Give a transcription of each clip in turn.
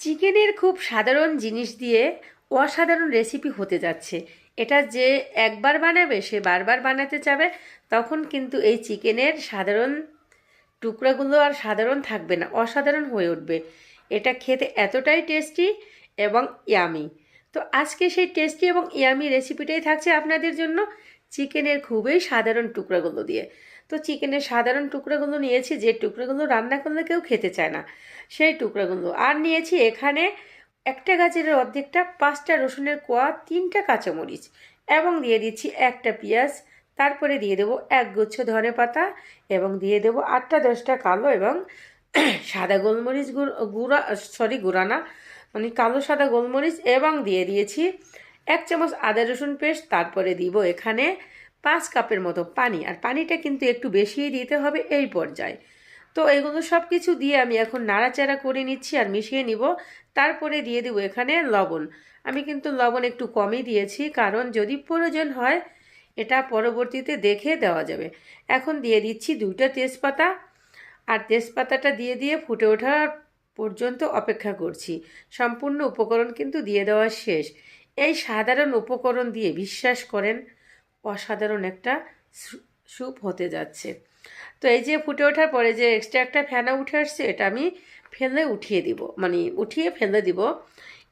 চিকেনের খুব সাধারণ জিনিস দিয়ে অসাধারণ রেসিপি হতে যাচ্ছে। এটা যে একবার বানাবে, সে বারবার বানাতে চাবে, তখন কিন্তু এই চিকেনের সাধারণ টুকরাগুলো আর সাধারণ থাকবে না, অসাধারণ হয়ে উঠবে। এটা খেতে এতটাই টেস্টি এবং ইয়ামি তো আজকে সেই টেস্টি এবং ইয়ামি রেসিপিটাই থাকছে আপনাদের জন্য। চিকেনের খুবই সাধারণ টুকরাগুলো দিয়ে। তো চিকেনের সাধারণ টুকরাগুলো নিয়েছি, যে টুকরাগুলো রান্না করলে কেউ খেতে চায় না, সেই টুকরাগুলো। আর নিয়েছি এখানে একটা গাজরের অর্ধেকটা পাঁচটা রসুনের কোয়া, তিনটা কাঁচামরিচ এবং দিয়ে দিচ্ছি একটা পেঁয়াজ। তারপরে দিয়ে দেবো এক গুচ্ছ ধনে পাতা এবং দিয়ে দেবো আটটা দশটা কালো এবং সাদা গোলমরিচ গুঁড়ো, সরি, গুঁড়া না মানে কালো সাদা গোলমরিচ এবং দিয়ে দিয়েছি এক চামচ আদা রসুন পেস্ট, তারপরে দিব এখানে পাঁচ কাপের মতো পানি। আর পানিটা কিন্তু একটু বেশিই দিতে হবে এই পর্যায়ে। তো এগুলো সব কিছু দিয়ে আমি এখন নাড়াচাড়া করে নিচ্ছি আর মিশিয়ে নিব। তারপরে দিয়ে দেবো এখানে লবণ। আমি কিন্তু লবণ একটু কমই দিয়েছি, কারণ যদি প্রয়োজন হয় এটা পরবর্তীতে দেখে দেওয়া যাবে। এখন দিয়ে দিচ্ছি দুইটা তেজপাতা। আর তেজপাতাটা দিয়ে দিয়ে ফুটে ওঠার পর্যন্ত অপেক্ষা করছি। সম্পূর্ণ উপকরণ কিন্তু দিয়ে দেওয়া শেষ। এই সাধারণ উপকরণ দিয়ে বিশ্বাস করেন, অসাধারণ একটা স্যু- স্যুপ হতে যাচ্ছে। তো এই যে ফুটে ওঠার পরে যে এক্সট্রা একটা ফেনা উঠে আসছে, এটা আমি ফেলে উঠিয়ে দিব মানে উঠিয়ে ফেলে দিব।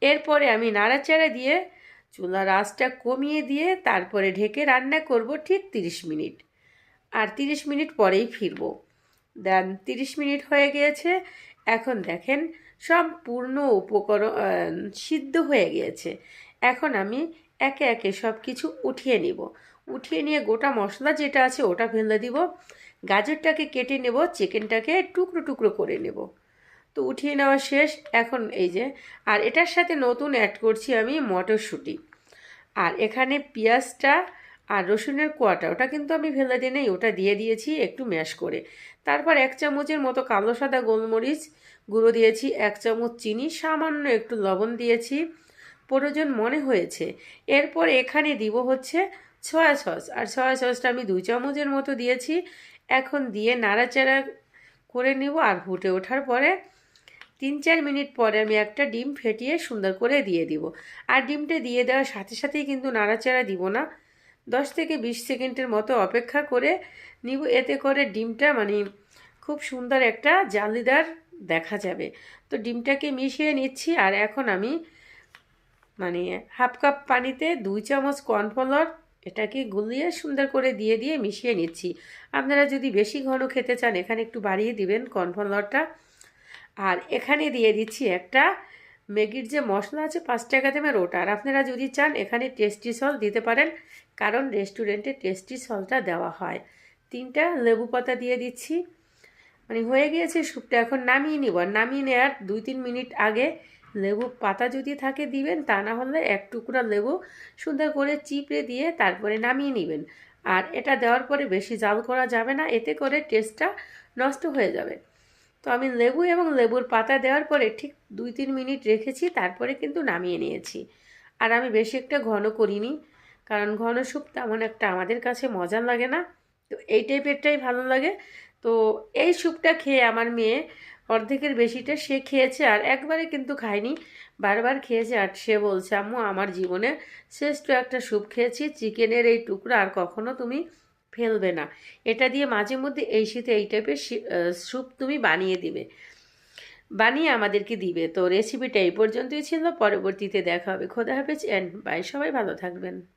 এরপরে আমি নাড়াচাড়া দিয়ে চুলার আঁচটা কমিয়ে দিয়ে তারপরে ঢেকে রান্না করব ঠিক তিরিশ মিনিট। আর তিরিশ মিনিট পরেই ফিরবো। দেন তিরিশ মিনিট হয়ে গিয়েছে, এখন দেখেন সম্পূর্ণ উপকরণ সিদ্ধ হয়ে গিয়েছে। এখন আমি একে একে সব কিছু উঠিয়ে নিব। উঠিয়ে নিয়ে গোটা মশলা যেটা আছে ওটা ফেলে দিব। গাজরটাকে কেটে নেব, চিকেনটাকে টুকরো টুকরো করে নেব। তো উঠিয়ে নেওয়া শেষ। এখন এই যে, আর এটার সাথে নতুন অ্যাড করছি আমি মটরশুঁটি। আর এখানে পেঁয়াজটা আর রসুনের কোয়াটা, ওটা কিন্তু আমি ফেলে দিই নেই, ওটা দিয়ে দিয়েছি একটু ম্যাশ করে। তারপর এক চামচের মতো কালো সাদা গোলমরিচ গুঁড়ো দিয়েছি, এক চামচ চিনি, সামান্য একটু লবণ দিয়েছি। প্রয়োজন মনে হয়েছে। এরপর এখানে দিব হচ্ছে সয়া সস আর সয়া সসটা আমি দুই চামচের মতো দিয়েছি। এখন দিয়ে নাড়াচাড়া করে নিব আর ফুটে ওঠার পরে তিন চার মিনিট পরে আমি একটা ডিম ফেটিয়ে সুন্দর করে দিয়ে দিব। আর ডিমটা দিয়ে দেওয়ার সাথে সাথেই কিন্তু নাড়াচাড়া দিব না। দশ থেকে বিশ সেকেন্ডের মতো অপেক্ষা করে নিব। এতে করে ডিমটা মানে খুব সুন্দর একটা জালিদার দেখা যাবে। তো ডিমটাকে মিশিয়ে নিচ্ছি। আর এখন আমি মানে হাফ কাপ পানিতে দুই চামচ কর্নফ্লাওয়ার এটাকে গুলিয়ে সুন্দর করে দিয়ে দিয়ে মিশিয়ে নিচ্ছি। আপনারা যদি বেশি ঘন খেতে চান, এখানে একটু বাড়িয়ে দিবেন কর্নফ্লাওয়ারটা আর এখানে দিয়ে দিচ্ছি একটা ম্যাগির যে মশলা আছে, পাঁচ টাকা দামের ওটা। আর আপনারা যদি চান, এখানে টেস্টি সল দিতে পারেন, কারণ রেস্টুরেন্টে টেস্টি সলটা দেওয়া হয়। তিনটা লেবু পাতা দিয়ে দিচ্ছি। মানে হয়ে গিয়েছে, স্যুপটা এখন নামিয়ে নিব। নামিয়ে নেওয়ার দুই তিন মিনিট আগে লেবু পাতা যদি থাকে দিবেন, তা না হলে এক টুকরা লেবু সুন্দর করে চিপড়ে দিয়ে তারপরে নামিয়ে নেবেন। আর এটা দেওয়ার পরে বেশি জাল করা যাবে না, এতে করে টেস্টটা নষ্ট হয়ে যাবে। তো আমি লেবু এবং লেবুর পাতা দেওয়ার পরে ঠিক দুই তিন মিনিট রেখেছি, তারপরে কিন্তু নামিয়ে নিয়েছি। আর আমি বেশি একটা ঘন করিনি, কারণ ঘন স্যুপ তেমন একটা আমাদের কাছে মজা লাগে না। তো এই টাইপেরটাই ভালো লাগে। তো এই স্যুপটা খেয়ে আমার মেয়ে অর্ধেকের বেশিটা সে খেয়েছে আর একবারে কিন্তু খায়নি। বারবার খেয়েছে আর সে বলছে, আম্মু, আমার জীবনে শ্রেষ্ঠ একটা স্যুপ খেয়েছি, চিকেনের এই টুকরা আর কখনো তুমি ফেলবে না। এটা দিয়ে মাঝে মধ্যে এই শীতে এই টাইপের স্যুপ তুমি বানিয়ে দিবে। বানিয়ে আমাদেরকে দিবে। তো রেসিপিটা এই পর্যন্তই ছিল। পরবর্তীতে দেখা হবে। খোদা হাফেজ অ্যান্ড বাই সবাই ভালো থাকবেন।